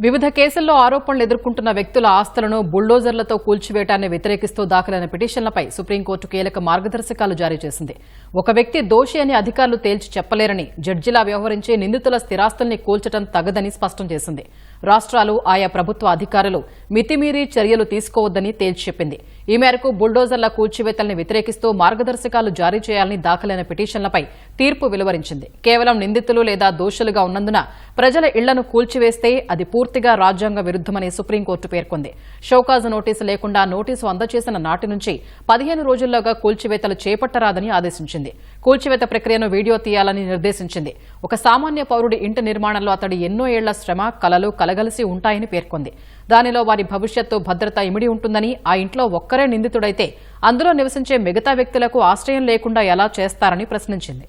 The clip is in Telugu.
వివిధ కేసుల్లో ఆరోపణలు ఎదుర్కొంటున్న వ్యక్తుల ఆస్తులను బుల్డోజర్లతో కూల్చివేయటాన్ని వ్యతిరేకిస్తూ దాఖలైన పిటిషన్లపై సుప్రీంకోర్టు కీలక మార్గదర్శకాలు జారీ చేసింది. ఒక వ్యక్తి దోషి అని అధికారులు తేల్చి చెప్పలేరని జడ్జిలా వ్యవహరించి నిందితుల స్థిరాస్తుల్ని కూల్చడం తగదని స్పష్టం చేసింది. రాష్ట్రాలు ఆయా ప్రభుత్వ అధికారులు మితిమీరి చర్యలు తీసుకోవద్దని తేల్చి చెప్పింది. ఈ మేరకు బుల్డోజర్ల కూల్చివేతల్ని వ్యతిరేకిస్తూ మార్గదర్శకాలు జారీ చేయాలని దాఖలైన పిటిషన్లపై తీర్పు వెలువరించింది. కేవలం నిందితులు లేదా దోషులుగా ఉన్నందున ప్రజల ఇళ్ళను కూల్చివేస్తే అది పూర్తిగా రాజ్యాంగ విరుద్దమని సుప్రీంకోర్టు పేర్కొంది. షోకాజ్ నోటీసు లేకుండా నోటీసు అందజేసిన నాటి నుంచి పదిహేను రోజుల్లోగా కూల్చివేతలు చేపట్టరాదని ఆదేశించింది. కూల్చివేత ప్రక్రియను వీడియో తీయాలని నిర్దేశించింది. ఒక సామాన్య పౌరుడి ఇంటి నిర్మాణంలో అతడి ఎన్నో ఏళ్ళ శ్రమ కలలు కలగలిసి ఉంటాయని పేర్కొంది. దానిలో వారి భవిష్యత్తు భద్రత ఇమిడి ఉంటుందని ఆ ఇంట్లో ఒక్కరే నిందితుడైతే అందులో నివసించే మిగతా వ్యక్తులకు ఆశ్రయం లేకుండా ఎలా చేస్తారని ప్రశ్నించింది.